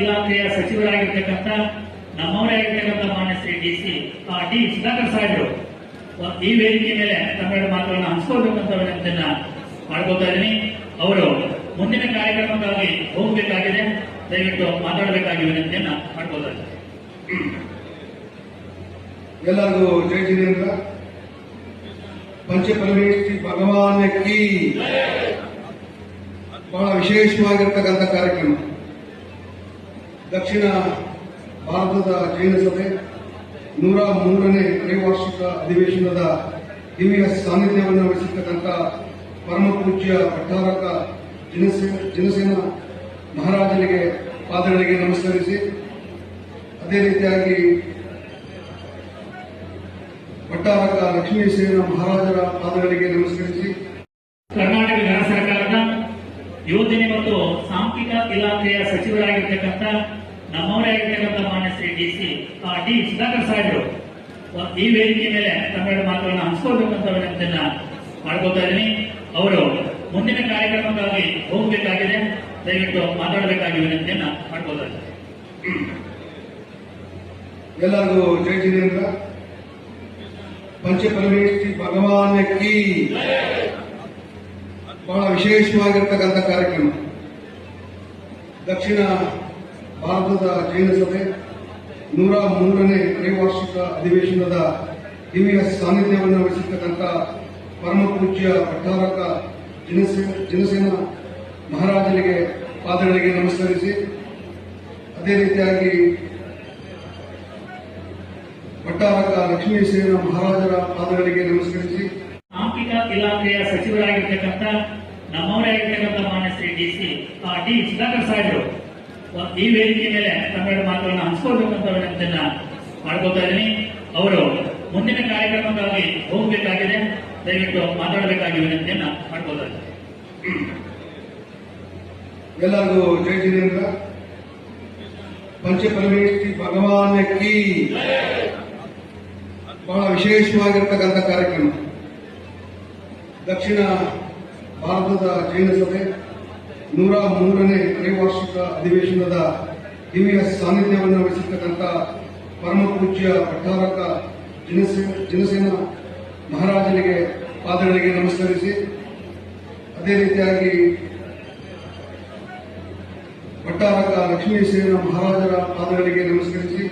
ಇಲಾಖೆಯ ಸಚಿವರಾಗಿರ್ತಕ್ಕಂಥ ನಮ್ಮವರೇ ಆಗಿರ್ತಕ್ಕಂಥ ಮಾನ್ಯ Shri D C D Sudhakar ಸಾಹೇಬರು. ಈ ವೇದಿಕೆ ಮೇಲೆ ಕನ್ನಡ ಮಾತುಗಳನ್ನ ಹಂಚ್ಕೊಳ್ಬೇಕಂತ ವಿನಂತಿಯನ್ನ ಮಾಡ್ಕೋತಾ ಇದ್ದೀನಿ. ಅವರು ಮುಂದಿನ ಕಾರ್ಯಕ್ರಮಕ್ಕಾಗಿ ಹೋಗಬೇಕಾಗಿದೆ. ದಯವಿಟ್ಟು ಮಾತಾಡಬೇಕಾಗಿ ವಿನಂತಿಯನ್ನ ಮಾಡ್ಕೋತಾ ಇದ್ದೀನಿ. ಎಲ್ಲರಿಗೂ ಜೈ ಜಿನೇಂದ್ರ ಪಂಚಪರಮೇಶ್ವರಿ ಭಗವಾನ್ ಕಿ. ಬಹಳ ವಿಶೇಷವಾಗಿರ್ತಕ್ಕಂಥ ಕಾರ್ಯಕ್ರಮ. ದಕ್ಷಿಣ ಭಾರತದ ಜೈನ ಸಭೆ, ನೂರ ಮೂರನೇ ತ್ರೈವಾರ್ಷಿಕ ಅಧಿವೇಶನದ ದಿವ್ಯ ಸಾನ್ನಿಧ್ಯವನ್ನು ವಹಿಸಿರ್ತಕ್ಕಂಥ ಪರಮ ಪೂಜ್ಯ ಭಟ್ಟಾರಕ ಜನಸೇ, ಜನಸೇನ ಮಹಾರಾಜನಿಗೆ ಪಾದಗಳಿಗೆ ನಮಸ್ಕರಿಸಿ, ಅದೇ ರೀತಿಯಾಗಿ ಭಟ್ಟಾರಕ ಲಕ್ಷ್ಮೀಸೇನ ಮಹಾರಾಜರ ಪಾದಗಳಿಗೆ ನಮಸ್ಕರಿಸಿ ಇಲಾಖೆಯ ಸಚಿವರಾಗಿರ್ತಕ್ಕಂಥ ನಮ್ಮವರೇ ಆಗಿರ್ತಕ್ಕಂಥ ಮಾನ್ಯ Shri D C D Sudhakar ಸಾಹೇಬರು ಈ ವೇದಿಕೆ ಮೇಲೆ ಕನ್ನಡ ಮಾತುಗಳನ್ನು ಹಂಚ್ಕೊಳ್ಬೇಕಂತ ವಿನಂತಿಯನ್ನ ಮಾಡ್ಕೋತಾ ಇದ್ದೀನಿ. ಅವರು ಮುಂದಿನ ಕಾರ್ಯಕ್ರಮಕ್ಕಾಗಿ ಹೋಗಬೇಕಾಗಿದೆ. ದಯವಿಟ್ಟು ಮಾತಾಡಬೇಕಾಗಿ ವಿನಂತಿಯನ್ನ ಮಾಡ್ಕೋತಾ ಇದ್ದೀನಿ. ಎಲ್ಲರಿಗೂ ಜೈ ಜಿನೇಂದ್ರ ಪಂಚಪರಮೇಶ್ವರಿ ಭಗವಾನ್ ಕಿ. ಬಹಳ ವಿಶೇಷವಾಗಿರ್ತಕ್ಕಂಥ ಕಾರ್ಯಕ್ರಮ. ದಕ್ಷಿಣ ಭಾರತದ ಜೈನ ಸಭೆ, ನೂರ ಮೂರನೇ ತ್ರೈವಾರ್ಷಿಕ ಅಧಿವೇಶನದ ದಿವ್ಯ ಸಾನ್ನಿಧ್ಯವನ್ನು ವಹಿಸಿರ್ತಕ್ಕಂಥ ಪರಮ ಪೂಜ್ಯ ಭಟ್ಟಾರಕ ಜನಸೇ, ಜನಸೇನ ಮಹಾರಾಜರಿಗೆ ಪಾದಗಳಿಗೆ ನಮಸ್ಕರಿಸಿ, ಅದೇ ರೀತಿಯಾಗಿ ಭಟ್ಟಾರಕ ಲಕ್ಷ್ಮೀಸೇನ ಮಹಾರಾಜರ ಪಾದಗಳಿಗೆ ನಮಸ್ಕರಿಸಿ. ಸಾಂಖ್ಯಿಕ ಇಲಾಖೆಯ ಸಚಿವರಾಗಿರ್ತಕ್ಕಂಥ ನಮ್ಮವರೇ ಆಗಿರ್ತಕ್ಕಂಥ ಮಾನ್ಯ Shri D C D Sudhakar ಸಾಹೇಬರು ಈ ವೇದಿಕೆ ಮೇಲೆ ಕನ್ನಡ ಮಾತುಗಳನ್ನು ಹಂಚ್ಕೊಳ್ಬೇಕಂತ ವಿನಂತಿಯನ್ನ ಮಾಡ್ಕೋತಾ ಇದ್ದೀನಿ. ಅವರು ಮುಂದಿನ ಕಾರ್ಯಕ್ರಮಕ್ಕಾಗಿ ಹೋಗಬೇಕಾಗಿದೆ. ದಯವಿಟ್ಟು ಮಾತಾಡಬೇಕಾಗಿ ವಿನಂತಿಯನ್ನ ಮಾಡ್ಕೋತಾ ಇದ್ದೀನಿ. ಎಲ್ಲರಿಗೂ ಜೈ ಜಿನೇಂದ್ರ ಪಂಚಪರಮೇಶ್ವರಿ ಭಗವಾನ್ ಕಿ. ಬಹಳ ವಿಶೇಷವಾಗಿರ್ತಕ್ಕಂಥ ಕಾರ್ಯಕ್ರಮ. ದಕ್ಷಿಣ ಭಾರತದ ಜೈನ ಸಭೆ ನೂರ ಮೂರನೇ ತ್ರೈವಾರ್ಷಿಕ ಅಧಿವೇಶನದ ದಿವ್ಯ ಸಾನ್ನಿಧ್ಯವನ್ನು ವಹಿಸಿರ್ತಕ್ಕಂಥ ಪರಮ ಪೂಜ್ಯ ಭಟ್ಟಾರಕ ಜನಸೇ, ಜನಸೇನ ಮಹಾರಾಜನಿಗೆ ಪಾದಗಳಿಗೆ ನಮಸ್ಕರಿಸಿ, ಅದೇ ರೀತಿಯಾಗಿ ಭಟ್ಟಾರಕ ಲಕ್ಷ್ಮೀಸೇನ ಮಹಾರಾಜರ ಪಾದಗಳಿಗೆ ನಮಸ್ಕರಿಸಿ